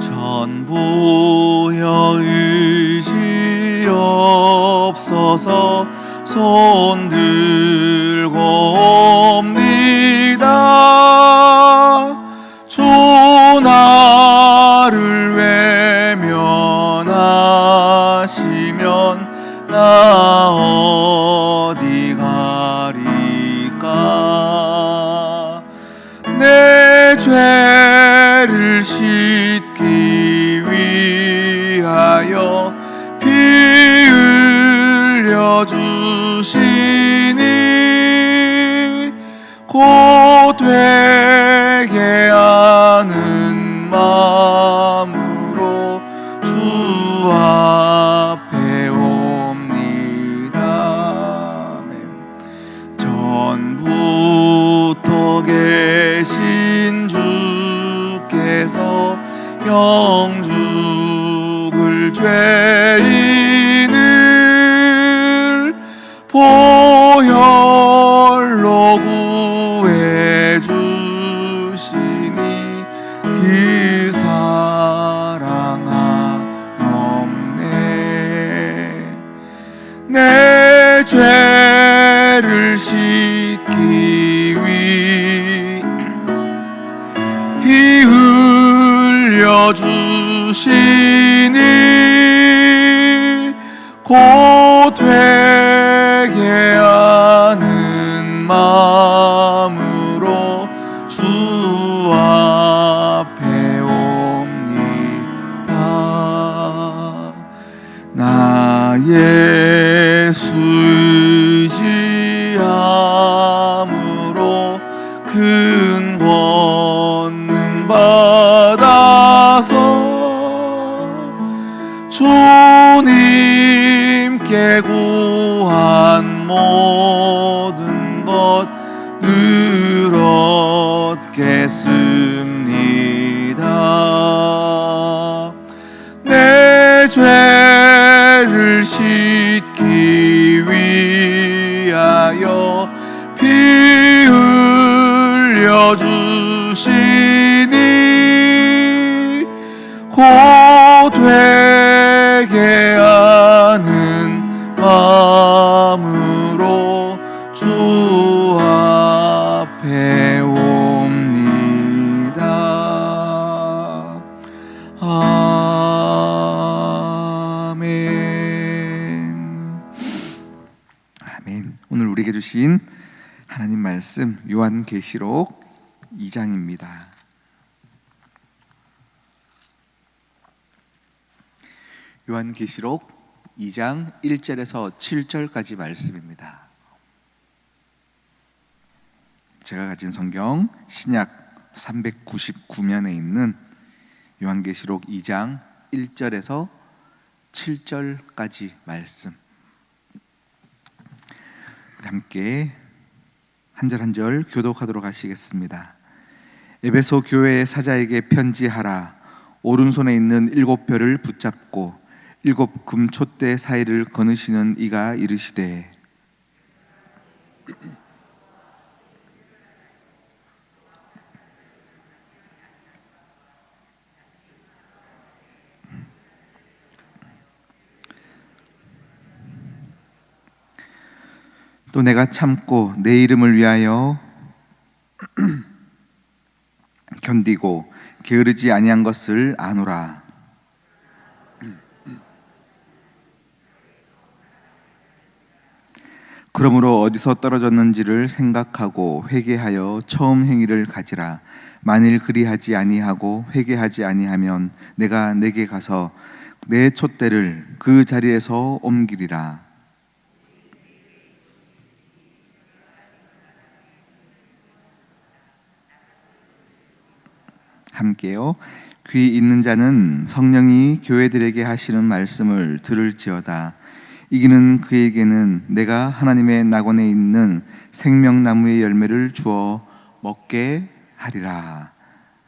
전부여 의지 없어서 손 들고 주시니 곧 되게 그 나 흘려 주시니 곧 되게 하는 마음으로 주 앞에 옵니다. 아멘. 아멘. 오늘 우리에게 주신 하나님 말씀 요한계시록 2장입니다. 요한계시록 2장 1절에서 7절까지 말씀입니다. 제가 가진 성경 신약 399면에 있는 요한계시록 2장 1절에서 7절까지 말씀. 함께 한절 한절 교독하도록 하시겠습니다. 에베소 교회의 사자에게 편지하라. 오른손에 있는 일곱 별을 붙잡고 일곱 금촛대 사이를 거느시는 이가 이르시되 또 내가 참고 내 이름을 위하여 견디고 게으르지 아니한 것을 아노라. 그러므로 어디서 떨어졌는지를 생각하고 회개하여 처음 행위를 가지라. 만일 그리하지 아니하고 회개하지 아니하면 내가 내게 가서 내 촛대를 그 자리에서 옮기리라. 함께요. 귀 있는 자는 성령이 교회들에게 하시는 말씀을 들을지어다. 이기는 그에게는 내가 하나님의 낙원에 있는 생명나무의 열매를 주어 먹게 하리라.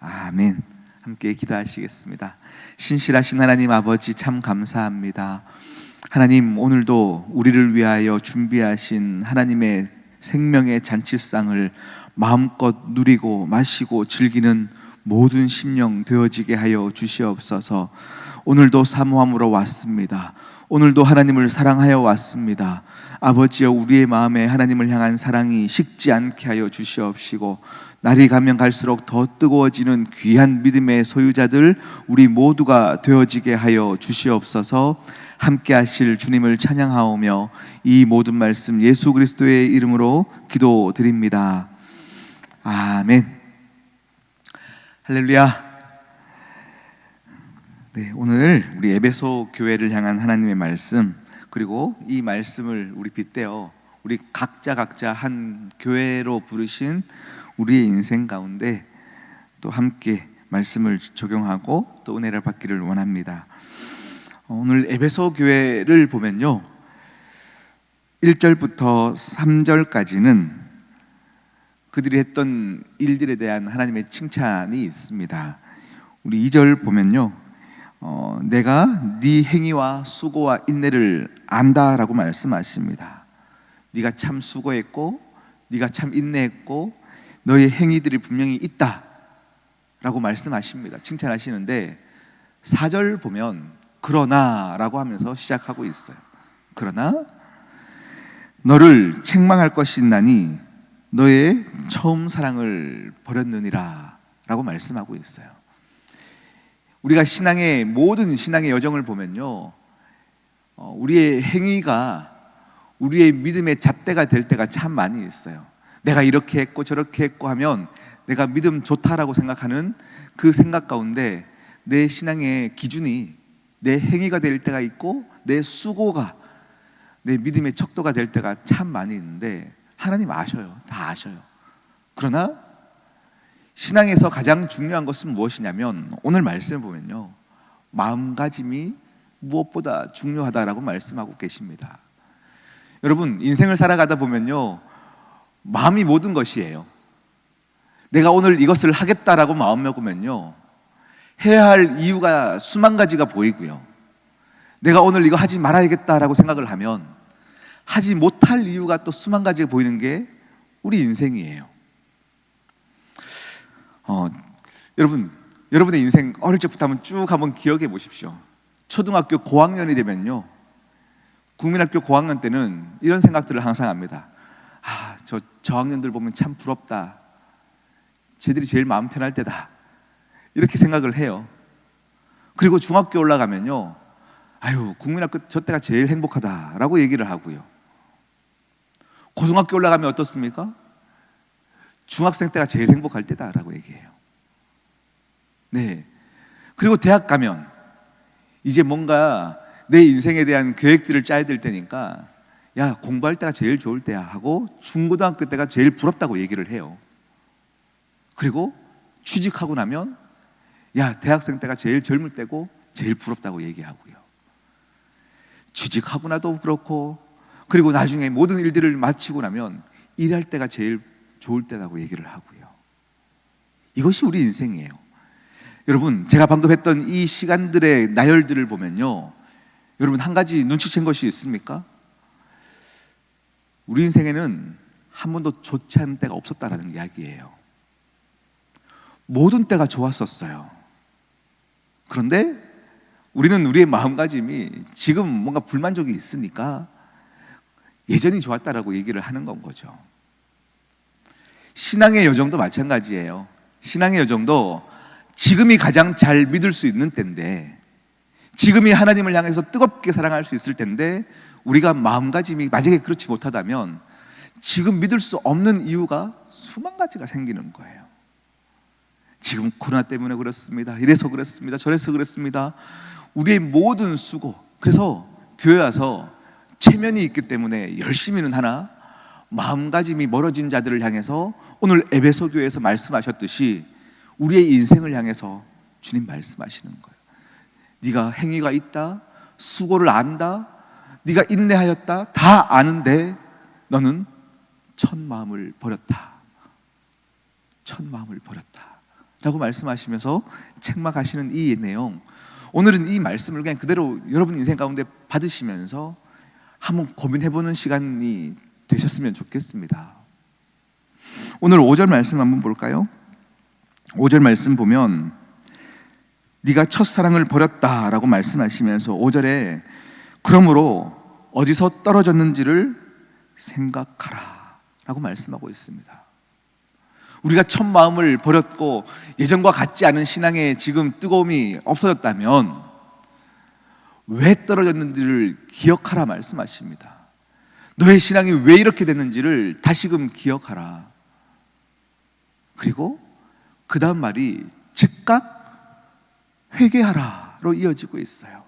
아멘. 함께 기도하시겠습니다. 신실하신 하나님 아버지 참 감사합니다. 하나님 오늘도 우리를 위하여 준비하신 하나님의 생명의 잔치상을 마음껏 누리고 마시고 즐기는 모든 심령 되어지게 하여 주시옵소서. 오늘도 사모함으로 왔습니다. 오늘도 하나님을 사랑하여 왔습니다. 아버지여 우리의 마음에 하나님을 향한 사랑이 식지 않게 하여 주시옵시고 날이 가면 갈수록 더 뜨거워지는 귀한 믿음의 소유자들 우리 모두가 되어지게 하여 주시옵소서. 함께 하실 주님을 찬양하오며 이 모든 말씀 예수 그리스도의 이름으로 기도드립니다. 아멘. 할렐루야. 네, 오늘 우리 에베소 교회를 향한 하나님의 말씀 그리고 이 말씀을 우리 빗대어 우리 각자 각자 한 교회로 부르신 우리의 인생 가운데 또 함께 말씀을 적용하고 또 은혜를 받기를 원합니다. 오늘 에베소 교회를 보면요. 1절부터 3절까지는 그들이 했던 일들에 대한 하나님의 칭찬이 있습니다. 우리 2절 보면요. 어, 내가 네 행위와 수고와 인내를 안다라고 말씀하십니다. 네가 참 수고했고 네가 참 인내했고 너의 행위들이 분명히 있다라고 말씀하십니다. 칭찬하시는데 4절 보면 그러나라고 하면서 시작하고 있어요. 그러나 너를 책망할 것이 있나니 너의 처음 사랑을 버렸느니라라고 말씀하고 있어요. 우리가 신앙의 모든 신앙의 여정을 보면요, 어, 우리의 행위가 우리의 믿음의 잣대가 될 때가 참 많이 있어요. 내가 이렇게 했고 저렇게 했고 하면 내가 믿음 좋다라고 생각하는 그 생각 가운데 내 신앙의 기준이 내 행위가 될 때가 있고 내 수고가 내 믿음의 척도가 될 때가 참 많이 있는데 하나님 아셔요. 다 아셔요. 그러나 신앙에서 가장 중요한 것은 무엇이냐면 오늘 말씀을 보면요. 마음가짐이 무엇보다 중요하다라고 말씀하고 계십니다. 여러분, 인생을 살아가다 보면요. 마음이 모든 것이에요. 내가 오늘 이것을 하겠다라고 마음 먹으면요. 해야 할 이유가 수만 가지가 보이고요. 내가 오늘 이거 하지 말아야겠다라고 생각을 하면 하지 못할 이유가 또 수만 가지가 보이는 게 우리 인생이에요. 어, 여러분, 여러분의 인생 어릴 적부터 한번 쭉 한번 기억해 보십시오. 초등학교 고학년이 되면요. 국민학교 고학년 때는 이런 생각들을 항상 합니다. 아, 저 저학년들 보면 참 부럽다. 쟤들이 제일 마음 편할 때다. 이렇게 생각을 해요. 그리고 중학교 올라가면요. 아유, 국민학교 저 때가 제일 행복하다라고 얘기를 하고요. 고등학교 올라가면 어떻습니까? 중학생 때가 제일 행복할 때다라고 얘기해요. 네. 그리고 대학 가면 이제 뭔가 내 인생에 대한 계획들을 짜야 될 때니까 야, 공부할 때가 제일 좋을 때야 하고 중고등학교 때가 제일 부럽다고 얘기를 해요. 그리고 취직하고 나면 야, 대학생 때가 제일 젊을 때고 제일 부럽다고 얘기하고요. 취직하고 나도 그렇고 그리고 나중에 모든 일들을 마치고 나면 일할 때가 제일 좋을 때라고 얘기를 하고요. 이것이 우리 인생이에요. 여러분, 제가 방금 했던 이 시간들의 나열들을 보면요. 여러분, 한 가지 눈치챈 것이 있습니까? 우리 인생에는 한 번도 좋지 않은 때가 없었다라는 이야기예요. 모든 때가 좋았었어요. 그런데 우리는 우리의 마음가짐이 지금 뭔가 불만족이 있으니까 예전이 좋았다라고 얘기를 하는 건 거죠. 신앙의 여정도 마찬가지예요. 신앙의 여정도 지금이 가장 잘 믿을 수 있는 때인데 지금이 하나님을 향해서 뜨겁게 사랑할 수 있을 텐데 우리가 마음가짐이 만약에 그렇지 못하다면 지금 믿을 수 없는 이유가 수만 가지가 생기는 거예요. 지금 코로나 때문에 그렇습니다. 이래서 그렇습니다. 저래서 그렇습니다. 우리의 모든 수고. 그래서 교회 와서 체면이 있기 때문에 열심히는 하나 마음가짐이 멀어진 자들을 향해서 오늘 에베소 교회에서 말씀하셨듯이 우리의 인생을 향해서 주님 말씀하시는 거예요. 네가 행위가 있다, 수고를 안다, 네가 인내하였다, 다 아는데 너는 첫 마음을 버렸다. 첫 마음을 버렸다. 라고 말씀하시면서 책망하시는 이 내용. 오늘은 이 말씀을 그냥 그대로 여러분 인생 가운데 받으시면서 한번 고민해보는 시간이 되셨으면 좋겠습니다. 오늘 5절 말씀 한번 볼까요? 5절 말씀 보면 네가 첫사랑을 버렸다라고 말씀하시면서 5절에 그러므로 어디서 떨어졌는지를 생각하라 라고 말씀하고 있습니다. 우리가 첫 마음을 버렸고 예전과 같지 않은 신앙의 지금 뜨거움이 없어졌다면 왜 떨어졌는지를 기억하라 말씀하십니다. 너의 신앙이 왜 이렇게 됐는지를 다시금 기억하라. 그리고 그 다음 말이 즉각 회개하라로 이어지고 있어요.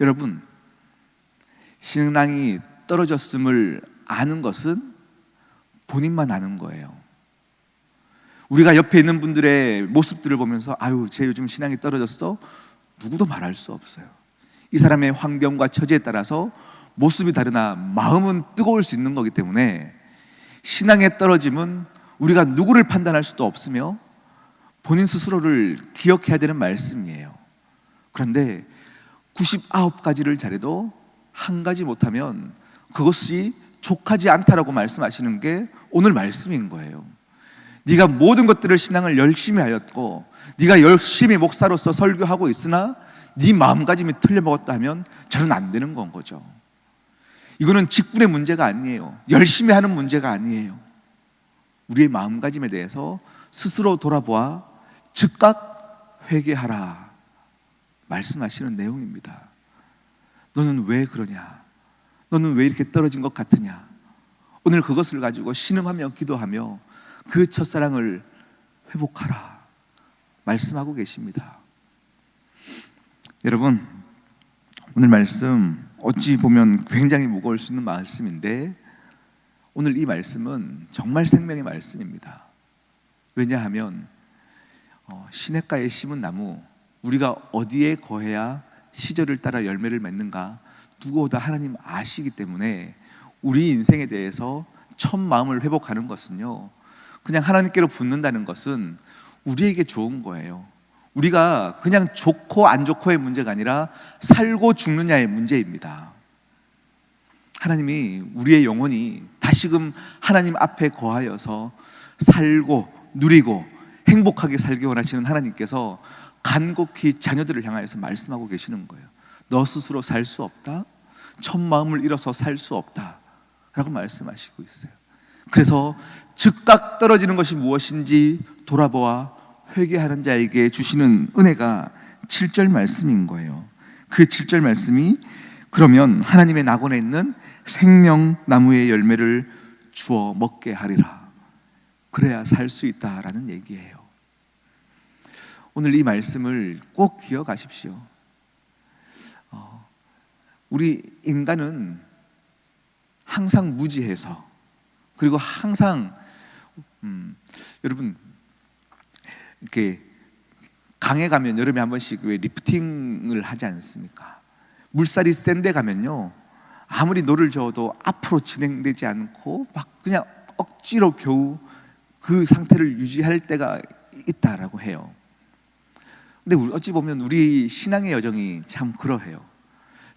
여러분, 신앙이 떨어졌음을 아는 것은 본인만 아는 거예요. 우리가 옆에 있는 분들의 모습들을 보면서 아유, 쟤 요즘 신앙이 떨어졌어? 누구도 말할 수 없어요. 이 사람의 환경과 처지에 따라서 모습이 다르나 마음은 뜨거울 수 있는 거기 때문에 신앙에 떨어짐은 우리가 누구를 판단할 수도 없으며 본인 스스로를 기억해야 되는 말씀이에요. 그런데 99가지를 잘해도 한 가지 못하면 그것이 족하지 않다라고 말씀하시는 게 오늘 말씀인 거예요. 네가 모든 것들을 신앙을 열심히 하였고 네가 열심히 목사로서 설교하고 있으나 네 마음가짐이 틀려먹었다면 저는 안 되는 건 거죠. 이거는 직분의 문제가 아니에요. 열심히 하는 문제가 아니에요. 우리의 마음가짐에 대해서 스스로 돌아보아 즉각 회개하라 말씀하시는 내용입니다. 너는 왜 그러냐? 너는 왜 이렇게 떨어진 것 같으냐? 오늘 그것을 가지고 신음하며 기도하며 그 첫사랑을 회복하라 말씀하고 계십니다. 여러분 오늘 말씀 어찌 보면 굉장히 무거울 수 있는 말씀인데 오늘 이 말씀은 정말 생명의 말씀입니다. 왜냐하면 어, 시냇가에 심은 나무 우리가 어디에 거해야 시절을 따라 열매를 맺는가 누구보다 하나님 아시기 때문에 우리 인생에 대해서 첫 마음을 회복하는 것은요 그냥 하나님께로 붙는다는 것은 우리에게 좋은 거예요. 우리가 그냥 좋고 안 좋고의 문제가 아니라 살고 죽느냐의 문제입니다. 하나님이 우리의 영혼이 다시금 하나님 앞에 거하여서 살고 누리고 행복하게 살기 원하시는 하나님께서 간곡히 자녀들을 향하여서 말씀하고 계시는 거예요. 너 스스로 살 수 없다. 첫 마음을 잃어서 살 수 없다. 라고 말씀하시고 있어요. 그래서 즉각 떨어지는 것이 무엇인지 돌아보아 회개하는 자에게 주시는 은혜가 7절 말씀인 거예요. 그 7절 말씀이 그러면 하나님의 낙원에 있는 생명 나무의 열매를 주어 먹게 하리라. 그래야 살 수 있다라는 얘기예요. 오늘 이 말씀을 꼭 기억하십시오. 어, 우리 인간은 항상 무지해서 그리고 항상 음, 여러분 이렇게 강에 가면 여름에 한 번씩 왜 리프팅을 하지 않습니까? 물살이 센데 가면요 아무리 노를 저어도 앞으로 진행되지 않고 막 그냥 억지로 겨우 그 상태를 유지할 때가 있다라고 해요. 근데 어찌 보면 우리 신앙의 여정이 참 그러해요.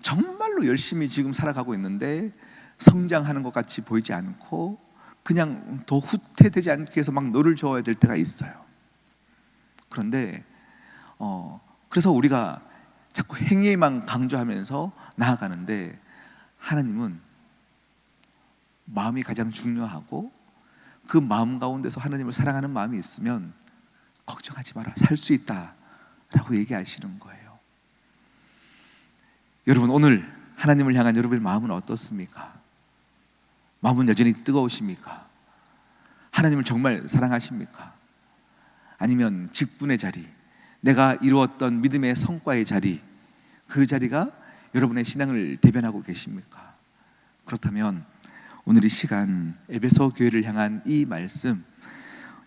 정말로 열심히 지금 살아가고 있는데 성장하는 것 같이 보이지 않고 그냥 더 후퇴되지 않기 위해서 막 노를 저어야 될 때가 있어요. 그런데 어 그래서 우리가 자꾸 행위만 강조하면서 나아가는데 하나님은 마음이 가장 중요하고 그 마음 가운데서 하나님을 사랑하는 마음이 있으면 걱정하지 마라 살 수 있다라고 얘기하시는 거예요. 여러분 오늘 하나님을 향한 여러분의 마음은 어떻습니까? 마음은 여전히 뜨거우십니까? 하나님을 정말 사랑하십니까? 아니면 직분의 자리, 내가 이루었던 믿음의 성과의 자리, 그 자리가 여러분의 신앙을 대변하고 계십니까? 그렇다면 오늘 이 시간 에베소 교회를 향한 이 말씀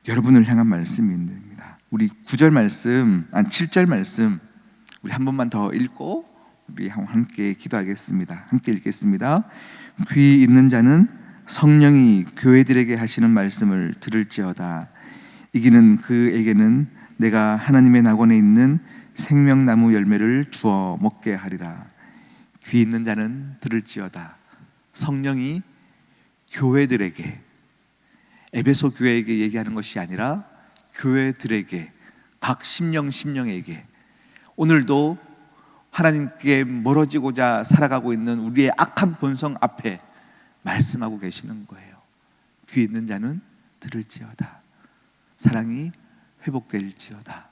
여러분을 향한 말씀입니다. 우리 9절 말씀, 한 7절 말씀 우리 한 번만 더 읽고 우리 함께 기도하겠습니다. 함께 읽겠습니다. 귀 있는 자는 성령이 교회들에게 하시는 말씀을 들을지어다. 이기는 그에게는 내가 하나님의 낙원에 있는 생명나무 열매를 주어 먹게 하리라. 귀 있는 자는 들을지어다. 성령이 교회들에게 에베소 교회에게 얘기하는 것이 아니라 교회들에게 각 심령 심령에게 오늘도 하나님께 멀어지고자 살아가고 있는 우리의 악한 본성 앞에 말씀하고 계시는 거예요. 귀 있는 자는 들을지어다. 사랑이 회복될지어다.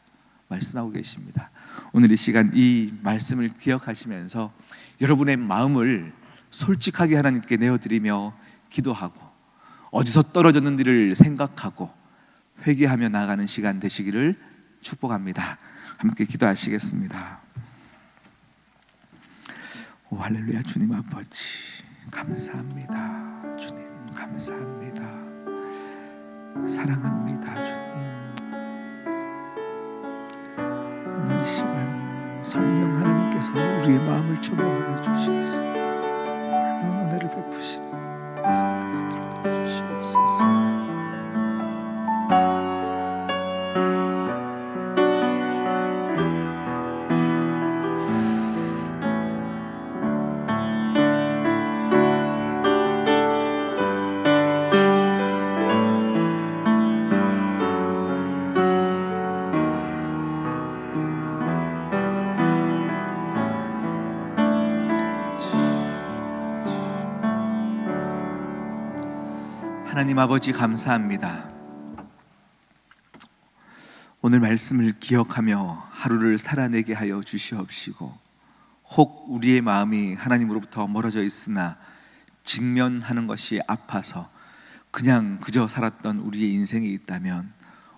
말씀하고 계십니다. 오늘 이 시간 이 말씀을 기억하시면서 여러분의 마음을 솔직하게 하나님께 내어드리며 기도하고 어디서 떨어졌는지를 생각하고 회개하며 나아가는 시간 되시기를 축복합니다. 함께 기도하시겠습니다. 오 할렐루야 주님 아버지 감사합니다. 주님 감사합니다. 사랑합니다 주님. 이 시간 성령 하나님께서 우리의 마음을 조명하여 주시옵소서. 하나님 아버지 감사합니다. 오늘 말씀을 기억하며 하루를 살아내게 하여 주시옵시고 혹 우리의 마음이 하나님으로부터 멀어져 있으나 직면하는 것이 아파서 그냥 그저 살았던 우리의 인생이 있다면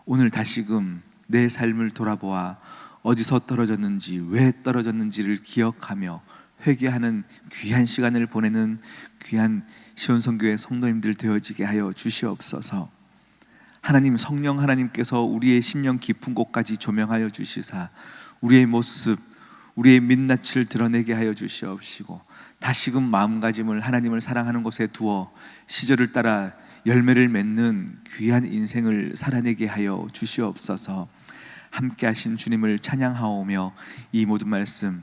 오늘 다시금 내 삶을 돌아보아 어디서 떨어졌는지 왜 떨어졌는지를 기억하며 회개하는 귀한 시간을 보내는 귀한 시온성교회 성도님들 되어지게 하여 주시옵소서. 하나님 성령 하나님께서 우리의 심령 깊은 곳까지 조명하여 주시사 우리의 모습, 우리의 민낯을 드러내게 하여 주시옵시고 다시금 마음가짐을 하나님을 사랑하는 곳에 두어 시절을 따라 열매를 맺는 귀한 인생을 살아내게 하여 주시옵소서. 함께 하신 주님을 찬양하오며 이 모든 말씀